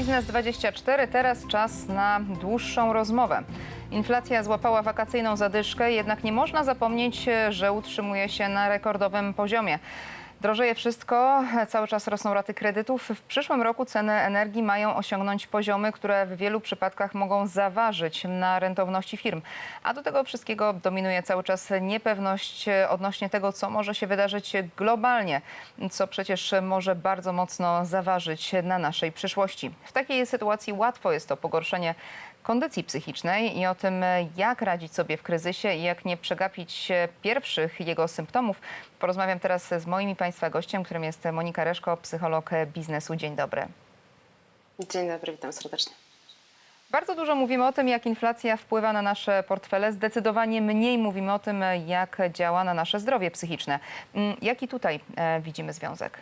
Biznes 24, teraz czas na dłuższą rozmowę. Inflacja złapała wakacyjną zadyszkę, jednak nie można zapomnieć, że utrzymuje się na rekordowym poziomie. Drożeje wszystko, cały czas rosną raty kredytów. W przyszłym roku ceny energii mają osiągnąć poziomy, które w wielu przypadkach mogą zaważyć na rentowności firm. A do tego wszystkiego dominuje cały czas niepewność odnośnie tego, co może się wydarzyć globalnie, co przecież może bardzo mocno zaważyć na naszej przyszłości. W takiej sytuacji łatwo jest to pogorszenie kondycji psychicznej i o tym, jak radzić sobie w kryzysie i jak nie przegapić pierwszych jego symptomów, porozmawiam teraz z moim i Państwa gościem, którym jest Monika Reszko, psycholog biznesu. Dzień dobry. Dzień dobry, witam serdecznie. Bardzo dużo mówimy o tym, jak inflacja wpływa na nasze portfele. Zdecydowanie mniej mówimy o tym, jak działa na nasze zdrowie psychiczne. Mm, Jaki tutaj e, widzimy związek?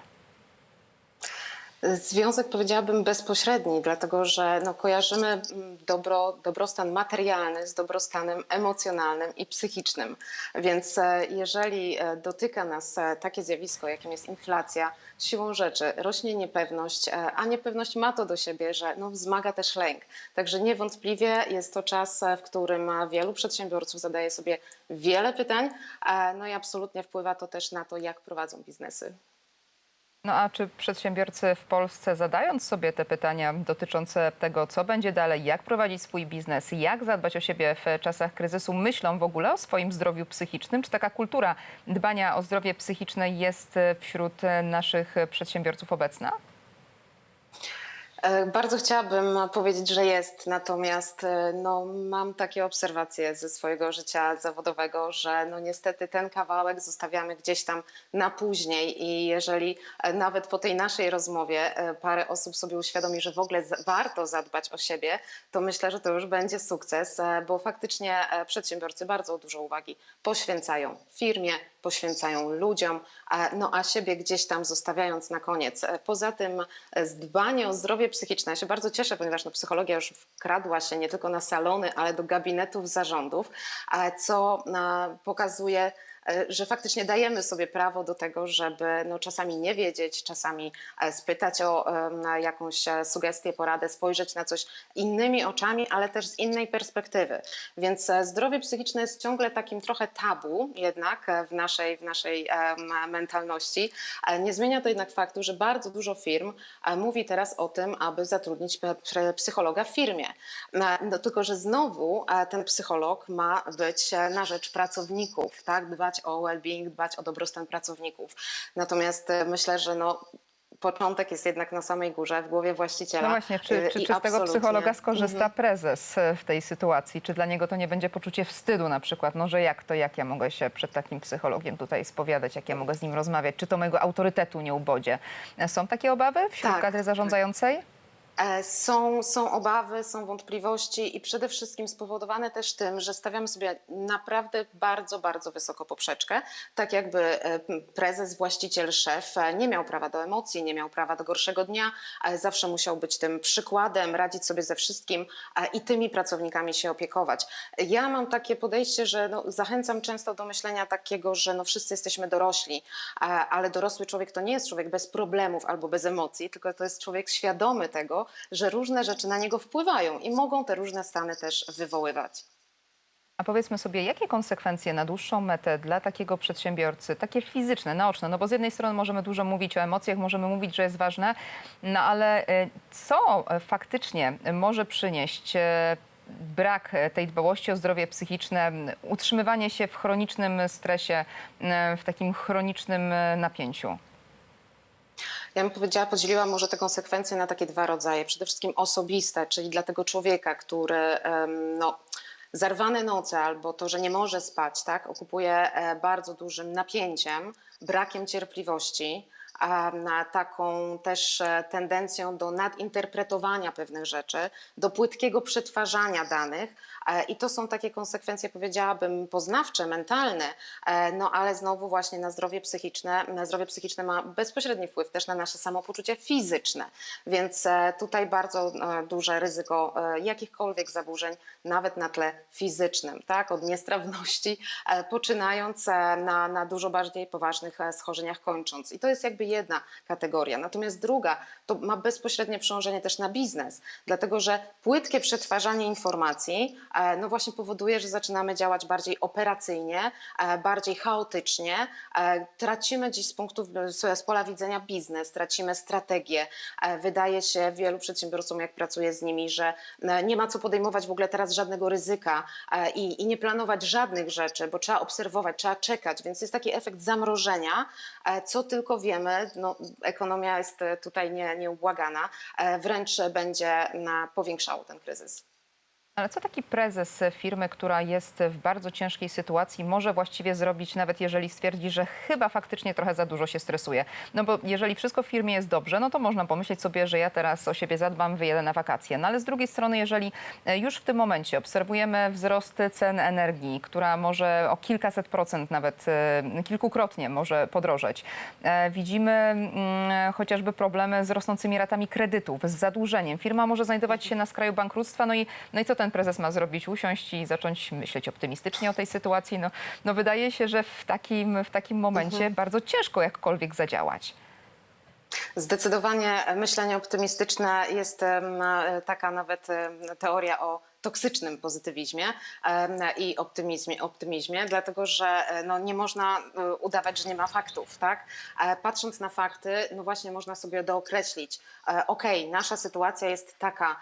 Związek powiedziałabym bezpośredni, dlatego że no, kojarzymy mm, dobro, dobrostan materialny z dobrostanem emocjonalnym i psychicznym. Więc e, jeżeli e, dotyka nas e, takie zjawisko, jakim jest inflacja, siłą rzeczy rośnie niepewność, a niepewność ma to do siebie, że no, wzmaga też lęk. Także niewątpliwie jest to czas, w którym wielu przedsiębiorców zadaje sobie wiele pytań, no i absolutnie wpływa to też na to, jak prowadzą biznesy. No a czy przedsiębiorcy w Polsce zadając sobie te pytania dotyczące tego, co będzie dalej, jak prowadzić swój biznes, jak zadbać o siebie w czasach kryzysu, myślą w ogóle o swoim zdrowiu psychicznym? Czy taka kultura dbania o zdrowie psychiczne jest wśród naszych przedsiębiorców obecna? E, Bardzo chciałabym powiedzieć, że jest, natomiast e, no, mam takie obserwacje ze swojego życia zawodowego, że no, niestety ten kawałek zostawiamy gdzieś tam na później i jeżeli e, nawet po tej naszej rozmowie parę osób sobie uświadomi, że w ogóle warto zadbać o siebie, to myślę, że to już będzie sukces, bo faktycznie przedsiębiorcy bardzo dużo uwagi poświęcają firmie, poświęcają ludziom, no a siebie gdzieś tam zostawiając na koniec. Poza tym dbanie o zdrowie psychiczne, ja się bardzo cieszę, ponieważ no, psychologia już wkradła się nie tylko na salony, ale do gabinetów zarządów, co e, pokazuje że faktycznie dajemy sobie prawo do tego, żeby no, czasami nie wiedzieć, czasami e, spytać o e, jakąś e, sugestię, poradę, spojrzeć na coś innymi oczami, ale też z innej perspektywy. Więc e, zdrowie psychiczne jest ciągle takim trochę tabu jednak e, w naszej, w naszej e, mentalności. E, Nie zmienia to jednak faktu, że bardzo dużo firm e, mówi teraz o tym, aby zatrudnić psychologa w firmie. E, No, tylko, że znowu e, ten psycholog ma być e, na rzecz pracowników, tak? Dbać o well-being, dbać o dobrostan pracowników. Natomiast e, myślę, że no, początek jest jednak na samej górze, w głowie właściciela. No właśnie, czy, E, czy, czy z tego psychologa skorzysta Mhm. prezes e, w tej sytuacji? Czy dla niego to nie będzie poczucie wstydu na przykład? No, że jak to, jak ja mogę się przed takim psychologiem tutaj spowiadać, jak ja mogę z nim rozmawiać? Czy to mojego autorytetu nie ubodzi? E, Są takie obawy wśród Tak, kadry zarządzającej? E, Są, są obawy, są wątpliwości i przede wszystkim spowodowane też tym, że stawiamy sobie naprawdę bardzo, bardzo wysoko poprzeczkę. Tak jakby e, prezes, właściciel, szef e, nie miał prawa do emocji, nie miał prawa do gorszego dnia, zawsze musiał być tym przykładem, radzić sobie ze wszystkim i tymi pracownikami się opiekować. Ja mam takie podejście, że no, zachęcam często do myślenia takiego, że no, wszyscy jesteśmy dorośli, ale dorosły człowiek to nie jest człowiek bez problemów albo bez emocji, tylko to jest człowiek świadomy tego, że różne rzeczy na niego wpływają i mogą te różne stany też wywoływać. A powiedzmy sobie, jakie konsekwencje na dłuższą metę dla takiego przedsiębiorcy, takie fizyczne, naoczne, no bo z jednej strony możemy dużo mówić o emocjach, możemy mówić, że jest ważne, no ale e, co e, faktycznie może przynieść e, brak e, tej dbałości o zdrowie psychiczne, utrzymywanie się w chronicznym stresie, m, w takim chronicznym e, napięciu? Ja bym powiedziała, podzieliła może te konsekwencje na takie dwa rodzaje. Przede wszystkim osobiste, czyli dla tego człowieka, który no, zarwane noce albo to, że nie może spać, tak, okupuje e, bardzo dużym napięciem, brakiem cierpliwości, taką też e, tendencją do nadinterpretowania pewnych rzeczy, do płytkiego przetwarzania danych. E, I to są takie konsekwencje, powiedziałabym, poznawcze, mentalne, e, no ale znowu właśnie na zdrowie psychiczne. Na zdrowie psychiczne ma bezpośredni wpływ też na nasze samopoczucie fizyczne, więc tutaj bardzo duże ryzyko jakichkolwiek zaburzeń, nawet na tle fizycznym, tak? od niestrawności, poczynając na, na dużo bardziej poważnych schorzeniach kończąc. I to jest jakby jedna kategoria. Natomiast druga to ma bezpośrednie przełożenie też na biznes, dlatego że płytkie przetwarzanie informacji e, no właśnie powoduje, że zaczynamy działać bardziej operacyjnie, e, bardziej chaotycznie, e, tracimy dziś z punktu z, pola widzenia biznes, tracimy strategię. Wydaje się wielu przedsiębiorcom, jak pracuję z nimi, że nie ma co podejmować w ogóle teraz żadnego ryzyka i, i nie planować żadnych rzeczy, bo trzeba obserwować, trzeba czekać, więc jest taki efekt zamrożenia, co tylko wiemy, no, ekonomia jest e, tutaj nie, nieubłagana, e, wręcz będzie powiększało ten kryzys. Ale co taki prezes firmy, która jest w bardzo ciężkiej sytuacji, może właściwie zrobić, nawet jeżeli stwierdzi, że chyba faktycznie trochę za dużo się stresuje? No bo jeżeli wszystko w firmie jest dobrze, no to można pomyśleć sobie, że ja teraz o siebie zadbam, wyjedę na wakacje. No ale z drugiej strony, jeżeli e, już w tym momencie obserwujemy wzrost cen energii, która może o kilkaset procent, nawet e, kilkukrotnie może podrożeć, e, widzimy mm, chociażby problemy z rosnącymi ratami kredytów, z zadłużeniem. Firma może znajdować się na skraju bankructwa, no i, no i co ten prezes ma zrobić? Usiąść i zacząć myśleć optymistycznie o tej sytuacji? No, no wydaje się, że w takim, w takim momencie bardzo ciężko jakkolwiek zadziałać. Zdecydowanie myślenie optymistyczne jest e, taka nawet teoria o toksycznym pozytywizmie i optymizmie, optymizmie dlatego że e, no, nie można e, udawać, że nie ma faktów. Tak? E, Patrząc na fakty, no właśnie można sobie dookreślić, okej, nasza sytuacja jest taka,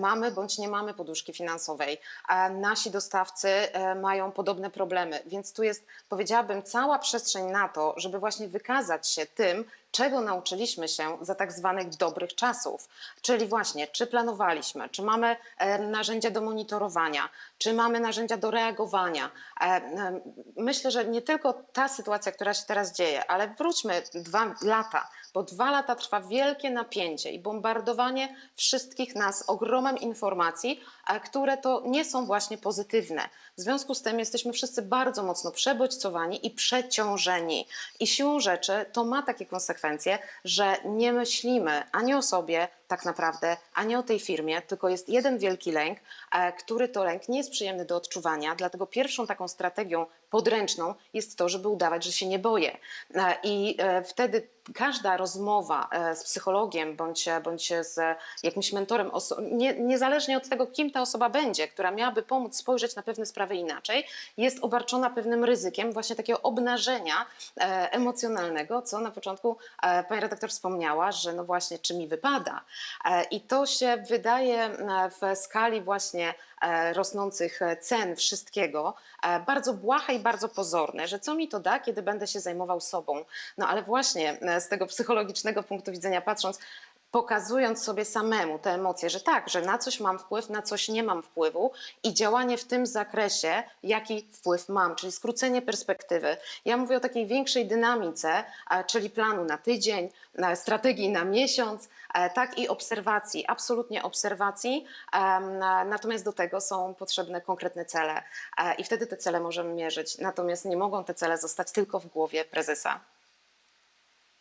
mamy bądź nie mamy poduszki finansowej, nasi dostawcy mają podobne problemy, więc tu jest, powiedziałabym, cała przestrzeń na to, żeby właśnie wykazać się tym, czego nauczyliśmy się za tak zwanych dobrych czasów. Czyli właśnie, czy planowaliśmy, czy mamy e, narzędzia do monitorowania, czy mamy narzędzia do reagowania. E, e, Myślę, że nie tylko ta sytuacja, która się teraz dzieje, ale wróćmy dwa lata, bo dwa lata trwa wielkie napięcie i bombardowanie wszystkich nas ogromem informacji, które to nie są właśnie pozytywne. W związku z tym jesteśmy wszyscy bardzo mocno przebodźcowani i przeciążeni. I siłą rzeczy to ma takie konsekwencje, że nie myślimy ani o sobie tak naprawdę, ani o tej firmie, tylko jest jeden wielki lęk, e, który to lęk nie jest przyjemny do odczuwania, dlatego pierwszą taką strategią podręczną jest to, żeby udawać, że się nie boję. E, I e, wtedy każda rozmowa e, z psychologiem bądź, bądź z jakimś mentorem, nie, niezależnie od tego, kim ta osoba będzie, która miałaby pomóc spojrzeć na pewne sprawy inaczej, jest obarczona pewnym ryzykiem właśnie takiego obnażenia e, emocjonalnego, co na początku e, pani redaktor wspomniała, że no właśnie, czy mi wypada. E, I to się wydaje e, w skali właśnie e, rosnących cen wszystkiego e, bardzo błahe i bardzo pozorne, że co mi to da, kiedy będę się zajmował sobą. No ale właśnie e, z tego psychologicznego punktu widzenia patrząc, pokazując sobie samemu te emocje, że tak, że na coś mam wpływ, na coś nie mam wpływu i działanie w tym zakresie, jaki wpływ mam, czyli skrócenie perspektywy. Ja mówię o takiej większej dynamice, e, czyli planu na tydzień, na strategii na miesiąc, e, tak i obserwacji, absolutnie obserwacji. Na- Natomiast do tego są potrzebne konkretne cele e, i wtedy te cele możemy mierzyć. Natomiast nie mogą te cele zostać tylko w głowie prezesa.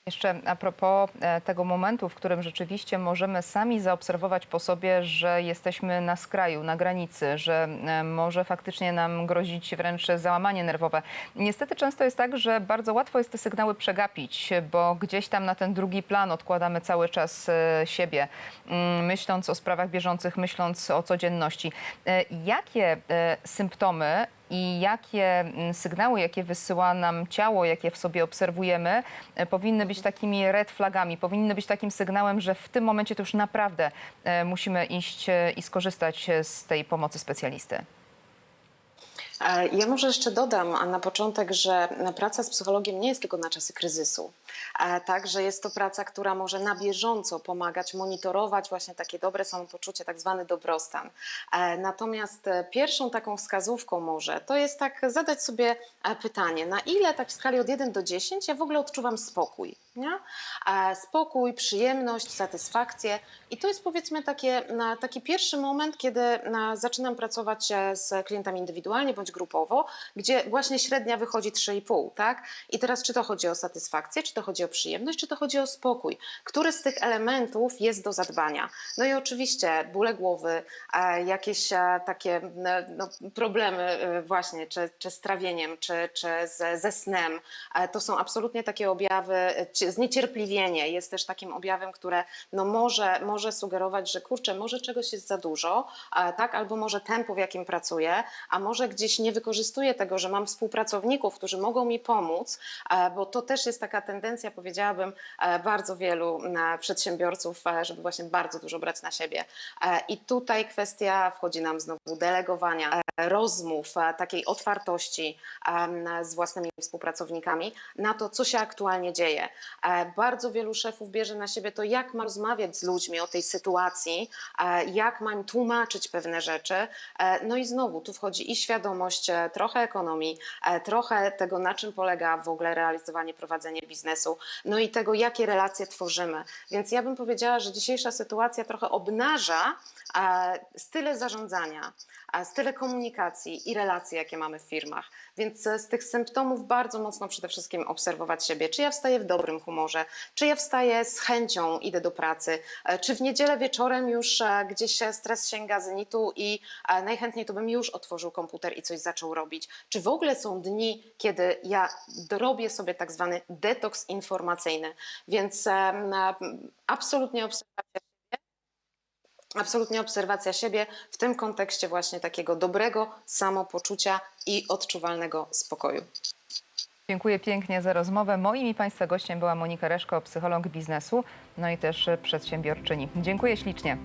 Jeszcze a propos e, tego momentu, w którym rzeczywiście możemy sami zaobserwować po sobie, że jesteśmy na skraju, na granicy, że e, może faktycznie nam grozić wręcz załamanie nerwowe. Niestety często jest tak, że bardzo łatwo jest te sygnały przegapić, bo gdzieś tam na ten drugi plan odkładamy cały czas e, siebie, mm, myśląc o sprawach bieżących, myśląc o codzienności. Jakie symptomy i jakie mm, sygnały, jakie wysyła nam ciało, jakie w sobie obserwujemy, e, powinny być takimi red flagami, powinny być takim sygnałem, że w tym momencie to już naprawdę e, musimy iść e, i skorzystać z tej pomocy specjalisty. E, Ja może jeszcze dodam na początek, że praca z psychologiem nie jest tylko na czasy kryzysu. E, Tak, że jest to praca, która może na bieżąco pomagać monitorować właśnie takie dobre samopoczucie, tak zwany dobrostan. E, Natomiast pierwszą taką wskazówką może to jest tak zadać sobie pytanie, na ile tak w skali od 1 do 10 ja w ogóle odczuwam spokój. Nie? Spokój, przyjemność, satysfakcję. I to jest powiedzmy takie, taki pierwszy moment, kiedy na, zaczynam pracować e, z klientami indywidualnie bądź grupowo, gdzie właśnie średnia wychodzi 3,5. Tak? I teraz czy to chodzi o satysfakcję, czy to chodzi o przyjemność, czy to chodzi o spokój? Który z tych elementów jest do zadbania? No i oczywiście bóle głowy, e, jakieś e, takie no, problemy e, właśnie, czy, czy z trawieniem, czy, czy ze, ze snem. To są absolutnie takie objawy zniecierpliwienie jest też takim objawem, które no może, może sugerować, że kurczę, może czegoś jest za dużo, tak, albo może tempo, w jakim pracuję, a może gdzieś nie wykorzystuję tego, że mam współpracowników, którzy mogą mi pomóc, e, bo to też jest taka tendencja, powiedziałabym, e, bardzo wielu e, przedsiębiorców, żeby właśnie bardzo dużo brać na siebie. I tutaj kwestia wchodzi nam znowu delegowania, rozmów, takiej otwartości z własnymi współpracownikami na to, co się aktualnie dzieje. E, Bardzo wielu szefów bierze na siebie to, jak ma rozmawiać z ludźmi o tej sytuacji, e, jak ma im tłumaczyć pewne rzeczy. E, No i znowu tu wchodzi i świadomość trochę ekonomii, trochę tego, na czym polega w ogóle realizowanie, prowadzenie biznesu, no i tego, jakie relacje tworzymy. Więc ja bym powiedziała, że dzisiejsza sytuacja trochę obnaża style zarządzania, style komunikacji i relacje, jakie mamy w firmach. Więc z tych symptomów bardzo mocno przede wszystkim obserwować siebie. Czy ja wstaję w dobrym humorze, czy ja wstaję z chęcią, idę do pracy, e, czy w niedzielę wieczorem już e, gdzieś e, stres sięga zenitu i najchętniej to bym już otworzył komputer i coś zaczął robić. Czy w ogóle są dni, kiedy ja robię sobie tak zwany detoks informacyjny. Więc absolutnie obserwacja Absolutnie obserwacja siebie w tym kontekście właśnie takiego dobrego samopoczucia i odczuwalnego spokoju. Dziękuję pięknie za rozmowę. Moim i Państwa gościem była Monika Reszko, psycholog biznesu, no i też przedsiębiorczyni. Dziękuję ślicznie.